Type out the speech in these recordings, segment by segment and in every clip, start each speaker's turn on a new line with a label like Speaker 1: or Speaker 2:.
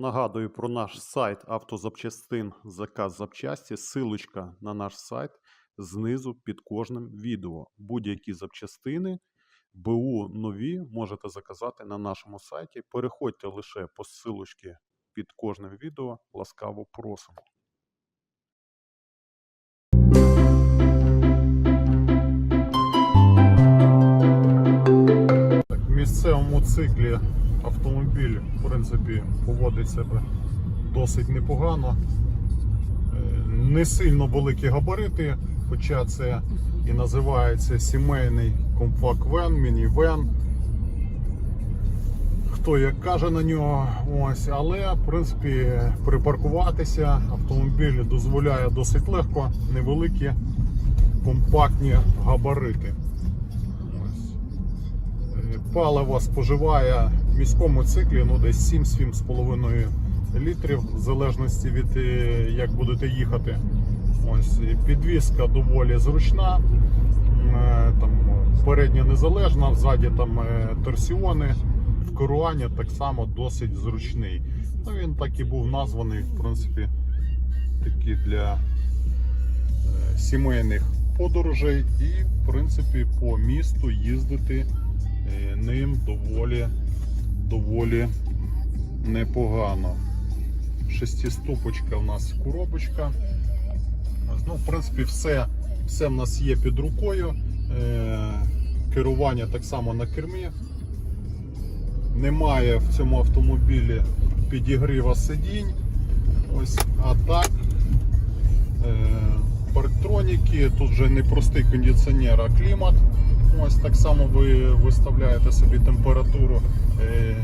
Speaker 1: Нагадую про наш сайт автозапчастин Заказ запчасті. Силочка на наш сайт знизу під кожним відео. Будь-які запчастини, БУ нові можете заказати на нашому сайті. Переходьте лише по силочці під кожним відео. Ласкаво просимо. Так, в місцевому циклі автомобіль, в принципі, поводить себе досить непогано. Е, Не сильно великі габарити, хоча це і називається сімейний компакт-вен, міні-вен. Хто як каже на нього, ось, але в принципі припаркуватися автомобіль дозволяє досить легко, невеликі компактні габарити. Ось. Е, Паливо споживає в міському циклі ну, десь 7-7,5 літрів, в залежності від е, як будете їхати. Ось, підвізка доволі зручна, е, там, передня незалежна, ззаді там е, торсіони. В керуванні так само досить зручний. Ну, він так і був названий, в принципі, такий для сімейних подорожей і, в принципі, по місту їздити ним доволі, доволі непогано. Шестиступочка у нас коробочка. Ну, в принципі, все, все в нас є під рукою. Е, керування так само на кермі. Немає в цьому автомобілі підігріва сидінь. Ось, а так. Е, парктроніки, тут вже не простий кондиціонер, а клімат. Ось так само ви виставляєте собі температуру. Е,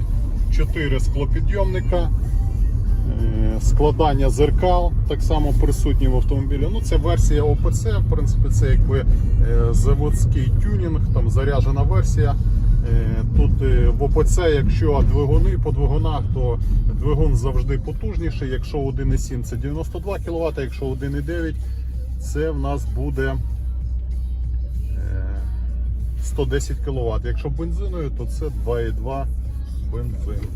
Speaker 1: 4 склопідйомника, е, складання зеркал так само присутні в автомобілі. Ну, це версія ОПЦ, в принципі, це якби е, заводський тюнінг, там заряджена версія. Е, Тут е, в ОПЦ, якщо двигуни по двигунах, то двигун завжди потужніший. Якщо 1,7 це 92 кВт, якщо 1,9 це в нас буде е, 110 кВт. Якщо бензиною, то це 2,2 бензин.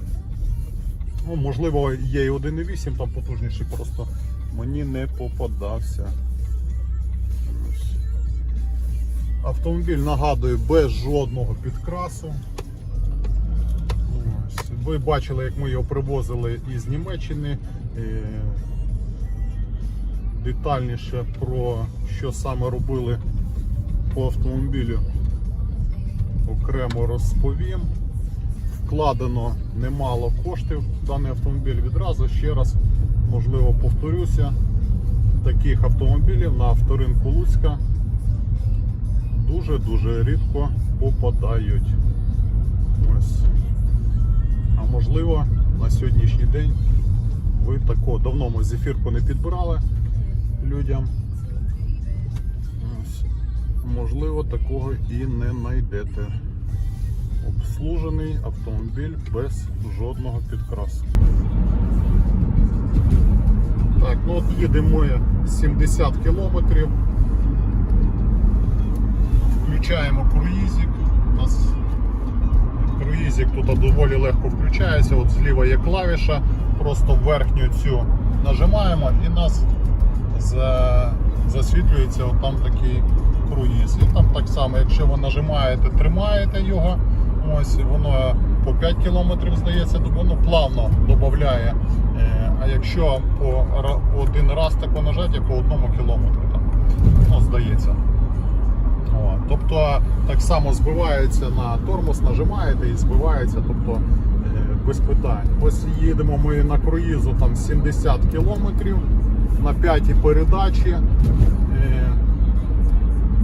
Speaker 1: Ну, можливо, є і 1,8, там потужніший, просто мені не попадався. Автомобіль нагадую без жодного підкрасу. Ви бачили, як ми його привозили із Німеччини. Е, Детальніше про що саме робили по автомобілю окремо розповім. Вкладено немало коштів в даний автомобіль відразу. Ще раз, можливо, повторюся, таких автомобілів на авторинку Луцька дуже-дуже рідко попадають. Ось. А можливо, на сьогоднішній день ви такого давно ми зефірку не підбирали людям. Ось. Можливо, такого і не знайдете. Обслужений автомобіль без жодного підкрасу. Так, ну от їдемо 70 кілометрів. Включаємо круїзик. У нас круїзик тут доволі легко включається. От зліва є клавіша, просто верхню цю нажимаємо і нас за... засвітлюється от там такий круїз. І там так само, якщо ви нажимаєте, тримаєте його, ось воно по 5 км здається, воно плавно додає. Е, А якщо по один раз тако нажати, по одному кілометру ну, здається. О, тобто так само збивається на тормоз, нажимаєте і збивається, тобто е, без питань. Ось їдемо ми на круїзу там 70 кілометрів на п'ятій передачі.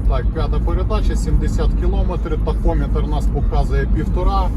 Speaker 1: Так, п'ята передача, 70 кілометрів, тахометр нас показує півтора.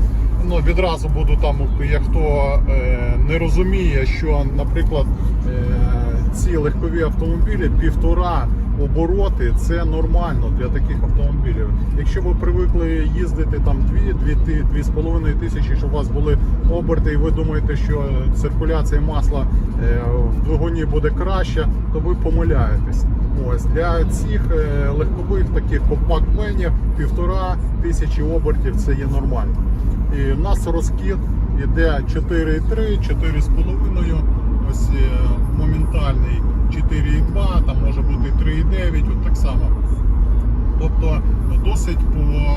Speaker 1: Ну, відразу буду там, як хто е, не розуміє, що, наприклад, е, ці легкові автомобілі півтора обороти це нормально для таких автомобілів. Якщо ви привикли їздити там 2 2 2,5 тисячі, щоб у вас були оберти, і ви думаєте, що циркуляція масла е, в двигуні буде краще, то ви помиляєтесь. Ось для цих е, легкових таких компакт-менів півтора тисячі обертів це є нормально. І в нас розкид іде 4,3, 4,5, ось е, моментальний 4,2, там може бути 3,9, от так само. Тобто досить по е,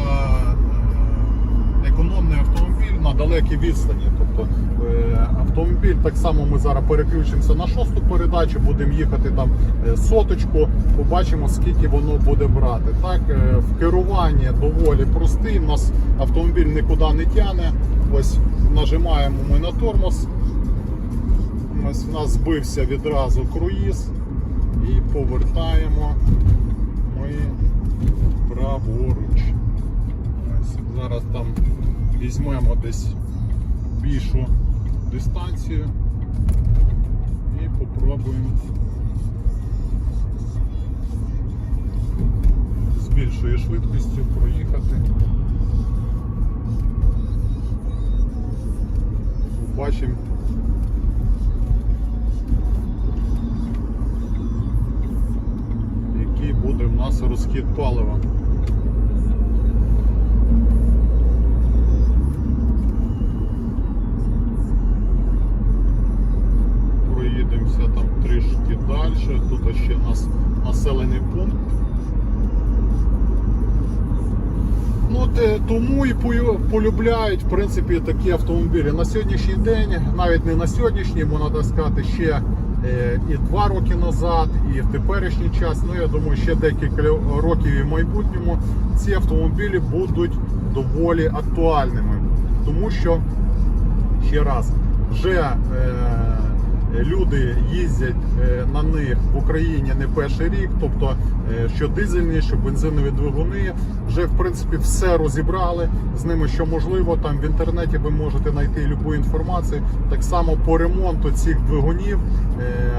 Speaker 1: економний автомобіль на далекій відстані. Тобто е, автомобіль так само ми зараз переключимося на шосту передачу, будемо їхати там соточку, побачимо скільки воно буде брати. Так, в керуванні доволі простий. У нас автомобіль нікуди не тяне. Ось нажимаємо ми на тормоз. Ось у нас збився відразу круїз і повертаємо ми праворуч. Ось, зараз там візьмемо десь більшу дистанцію і попробуємо з більшою швидкістю проїхати. Побачимо. Нас розхід палива. проїдемося там трішки далі. Тут ще у нас населений пункт. Ну, тому і полюбляють в принципі такі автомобілі. На сьогоднішній день, навіть не на сьогоднішній, можна сказати, ще і два роки назад, і в теперішній час. Ну я думаю, ще декілька років і в майбутньому ці автомобілі будуть доволі актуальними, тому що ще раз вже е, люди їздять е, на них в Україні не перший рік, тобто е, що дизельні, що бензинові двигуни, вже в принципі все розібрали з ними, що можливо. Там в інтернеті ви можете знайти любу інформацію. Так само по ремонту цих двигунів. е,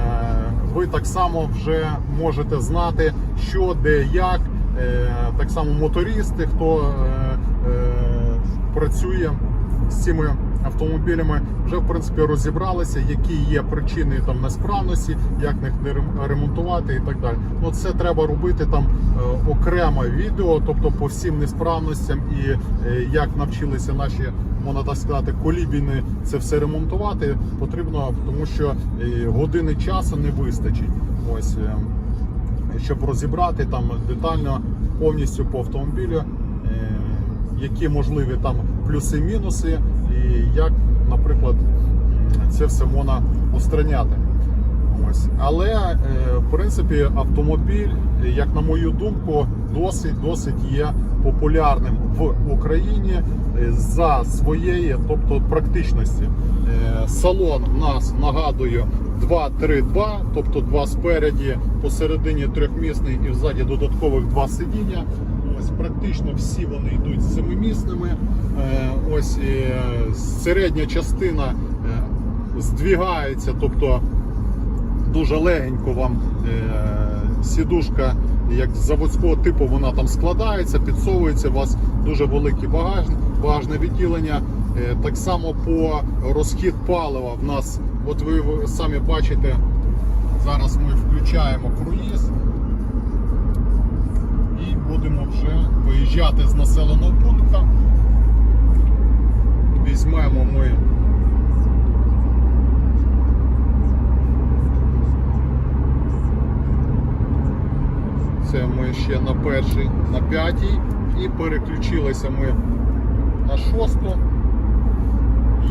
Speaker 1: Ви так само вже можете знати, що де як. Е, Так само мотористи, хто е, е, працює з цими автомобілями, вже в принципі розібралися, які є причини там несправності, як них не рем- ремонтувати і так далі. Ну це треба робити там е, окреме відео, тобто по всім несправностям і е, як навчилися наші. Можна так сказати, колібіни це все ремонтувати потрібно, тому що е, години часу не вистачить. Ось щоб розібрати там детально повністю по автомобілю, які можливі там плюси-мінуси, і як, наприклад, це все можна устраняти. Ось. Але е, в принципі автомобіль, як на мою думку, досить досить є популярним в Україні е, за своєї, тобто практичності. Е, Салон у нас нагадую 2-3-2, тобто два спереді, посередині трьохмісний і ззаді додаткових два сидіння. Практично всі вони йдуть семимісними. Е, Ось е, середня частина е, здвігається, тобто дуже легенько вам сідушка, як заводського типу, вона там складається, підсовується. У вас дуже великий багаж, багажне відділення. Так само по розхід палива в нас, от ви самі бачите, зараз ми включаємо круїз і будемо вже виїжджати з населеного пункту. Візьмемо ми Це ми ще на першій, на п'ятій і переключилися ми на шосту.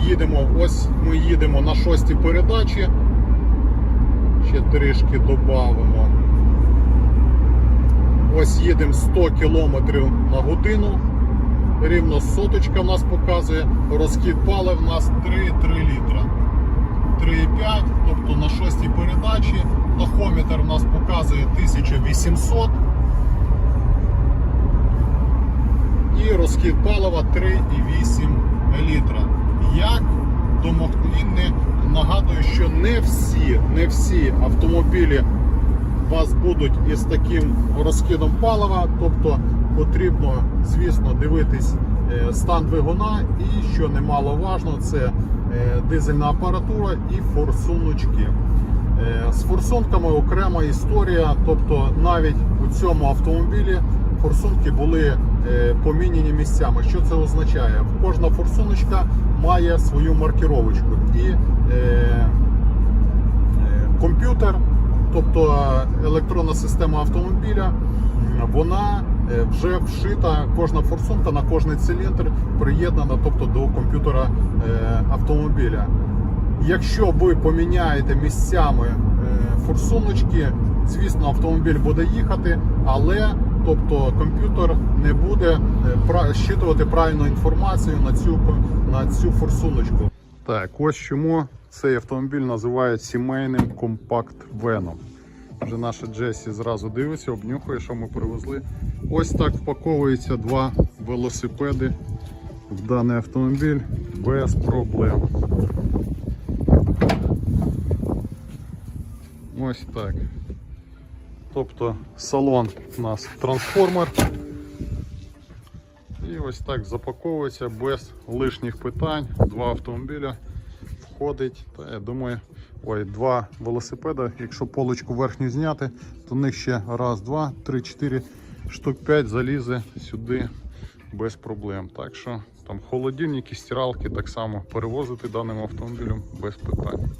Speaker 1: Їдемо, ось ми їдемо на шостій передачі. Ще трішки додамо. Ось їдемо 100 км на годину. Рівно соточка в нас показує. Розхід палив у нас 3,3 літра. 3,5, тобто на шостій передачі. Тахометр у нас показує 1800. І розхід палива 3,8 літра. Як домогти, нагадую, що не всі, не всі автомобілі вас будуть із таким розхідом палива, тобто потрібно, звісно, дивитись е, стан двигуна і, що немаловажно, це е, дизельна апаратура і форсуночки. Е, З форсунками окрема історія, тобто навіть у цьому автомобілі форсунки були поміняні місцями. Що це означає? Кожна форсуночка має свою маркіровочку і комп'ютер, тобто електронна система автомобіля, вона е, вже вшита, кожна форсунка на кожний циліндр приєднана тобто, до комп'ютера е, автомобіля. Якщо ви поміняєте місцями е, форсуночки, звісно, автомобіль буде їхати, але тобто комп'ютер не буде е, щитувати правильну інформацію на цю, на цю форсуночку. Так, ось чому цей автомобіль називають сімейним компакт-веном. Вже наша Джесі зразу дивиться, обнюхує, що ми привезли. Ось так впаковуються два велосипеди в даний автомобіль без проблем. Ось так. Тобто салон у нас трансформер. І ось так запаковується без лишніх питань. Два автомобіля входить. Та я думаю, ой, два велосипеда. Якщо полочку верхню зняти, то в них ще раз, два, три, чотири штук п'ять залізе сюди без проблем. Так що там холодильники, стиралки так само перевозити даним автомобілем без питань.